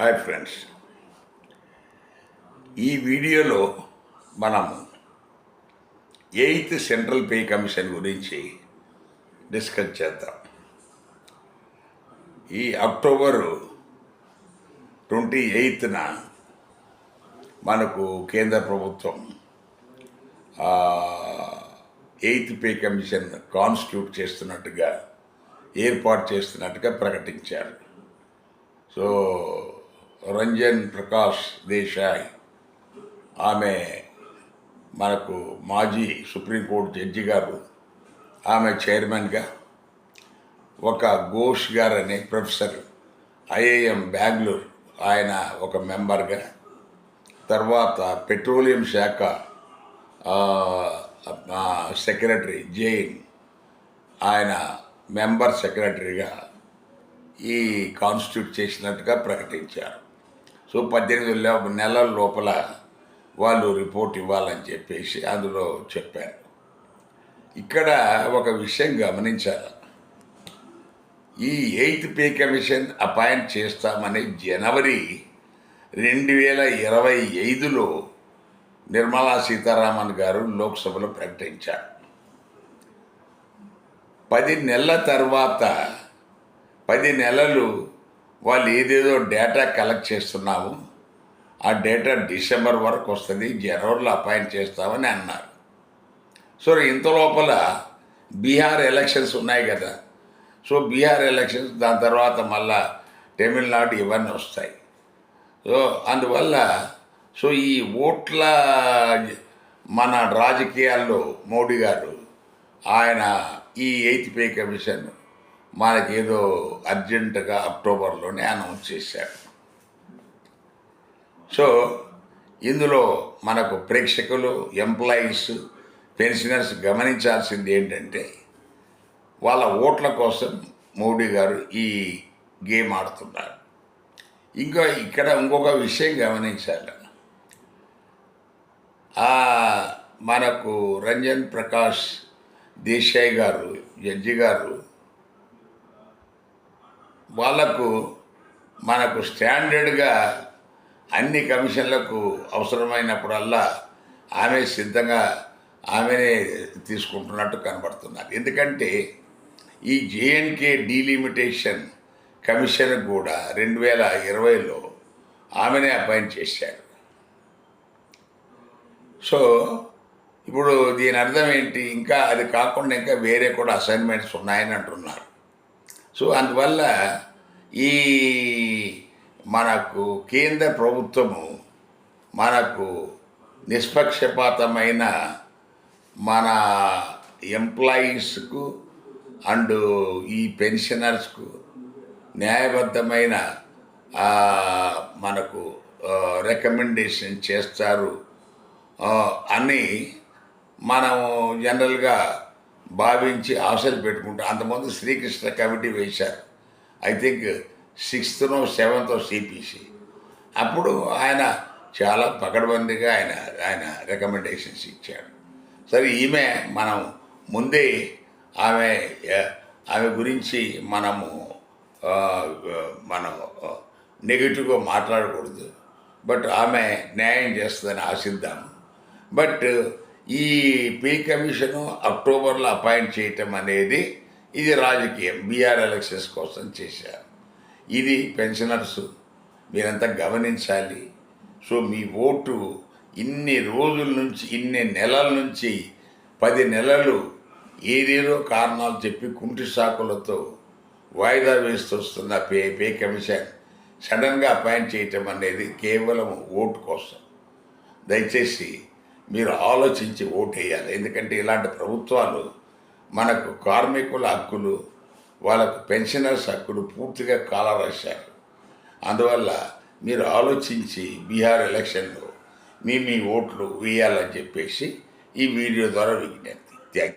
Hi friends. ఈ వీడియోలో మనము ఎయిత్ సెంట్రల్ పే కమిషన్ గురించి డిస్కస్ చేద్దాం. ఈ అక్టోబరు ట్వంటీ ఎయిత్న మనకు కేంద్ర ప్రభుత్వం ఎయిత్ పే కమిషన్ కాన్స్టిట్యూట్ చేస్తున్నట్టుగా ఏర్పాటు చేస్తున్నట్టుగా ప్రకటించారు. సో రంజన్ ప్రకాష్ దేశాయ్. ఆమె మనకు మాజీ సుప్రీంకోర్టు జడ్జి గారు ఆమె చైర్మన్గా ఒక ఘోష్ గారు అనే ప్రొఫెసర్ ఐఏఎం బెంగళూరు ఆయన ఒక మెంబర్గా. తర్వాత పెట్రోలియం శాఖ సెక్రటరీ జైన్ ఆయన మెంబర్ సెక్రటరీగా ఈ కాన్స్టిట్యూట్ చేసినట్టుగా ప్రకటించారు. సో పద్దెనిమిది లో- నెలల లోపల వాళ్ళు రిపోర్ట్ ఇవ్వాలని చెప్పేసి అందులో చెప్పారు. ఇక్కడ ఒక విషయం గమనించాలి ఈ ఎయిత్ పే కమిషన్ అపాయింట్ చేస్తామని జనవరి రెండు వేల ఇరవై ఐదులో నిర్మలా సీతారామన్ గారు లోక్సభలో ప్రకటించారు. పది నెలల తర్వాత పది నెలలు వాళ్ళు ఏదేదో డేటా కలెక్ట్ చేస్తున్నాము ఆ డేటా డిసెంబర్ వరకు వస్తుంది జనవరిలో అపాయింట్ చేస్తామని అన్నారు. సో ఇంత లోపల బీహార్ ఎలక్షన్స్ ఉన్నాయి కదా. సో బీహార్ ఎలక్షన్స్ దాని తర్వాత మళ్ళా తమిళనాడు ఇవన్నీ వస్తాయి. సో అందువల్ల సో ఈ ఓట్ల మన రాజకీయాల్లో మోడీ గారు ఆయన ఈ ఎయిత్ పే కమిషన్ మనకేదో అర్జెంటుగా అక్టోబర్లోనే అనౌన్స్ చేశారు సో ఇందులో మనకు ప్రేక్షకులు ఎంప్లాయీస్ పెన్షనర్స్ గమనించాల్సింది ఏంటంటే వాళ్ళ ఓట్ల కోసం మోడీ గారు ఈ గేమ్ ఆడుతున్నారు. ఇంకా ఇక్కడ ఇంకొక విషయం గమనించాలి. మనకు రంజన్ ప్రకాష్ దేశాయ్ గారు జడ్జి గారు వాళ్ళకు మనకు స్టాండర్డ్గా అన్ని కమిషన్లకు అవసరమైనప్పుడల్లా ఆమె సిద్ధంగా ఆమెనే తీసుకుంటున్నట్టు కనబడుతున్నారు. ఎందుకంటే ఈ జేఎన్కే డీలిమిటేషన్ కమిషన్ కూడా రెండు వేల ఇరవైలో ఆమెనే అపాయింట్ చేశారు. సో ఇప్పుడు దీని అర్థం ఏంటి? ఇంకా అది కాకుండా ఇంకా వేరే కూడా అసైన్మెంట్స్ ఉన్నాయని అంటున్నారు. సో అందువల్ల ఈ మనకు కేంద్ర ప్రభుత్వము మనకు నిష్పక్షపాతమైన మన ఎంప్లాయీస్కు అండ్ ఈ పెన్షనర్స్కు న్యాయబద్ధమైన మనకు రికమెండేషన్ చేస్తారు. అని మనం జనరల్గా భావించి ఆశలు పెట్టుకుంటూ అంతమంది శ్రీకృష్ణ కమిటీ వేశారు. ఐ థింక్ సిక్స్త్నో సెవెంత్నో సిపిసి అప్పుడు ఆయన చాలా పకడ్బందీగా ఆయన ఆయన రికమెండేషన్స్ ఇచ్చాడు. సరే ఈమె మనం ముందే ఆమె ఆమె గురించి మనము మనం నెగిటివ్గా మాట్లాడకూడదు. బట్ ఆమె న్యాయం చేస్తుందని ఆశిద్దాము. బట్ ఈ పే కమిషను అక్టోబర్లో అపాయింట్ చేయటం అనేది ఇది రాజకీయం బీఆర్ ఎలక్షన్స్ కోసం చేశారు. ఇది పెన్షనర్స్ మీరంతా గమనించాలి. సో మీ ఓటు ఇన్ని రోజుల నుంచి ఇన్ని నెలల నుంచి పది నెలలు ఏదేదో కారణాలు చెప్పి కుంటి సాకులతో వాయిదా వేస్తొస్తున్న పే పే కమిషన్ సడన్గా అపాయింట్ చేయటం అనేది కేవలం ఓటు కోసం. దయచేసి మీరు ఆలోచించి ఓటేయాలి. వేయాలి ఎందుకంటే ఇలాంటి ప్రభుత్వాలు మనకు కార్మికుల హక్కులు వాళ్ళకు పెన్షనర్స్ హక్కులు పూర్తిగా కాలరాశారు. అందువల్ల మీరు ఆలోచించి బీహార్ ఎలక్షన్లో మీ మీ ఓట్లు వేయాలని చెప్పేసి ఈ వీడియో ద్వారా విజ్ఞప్తి. Thank you.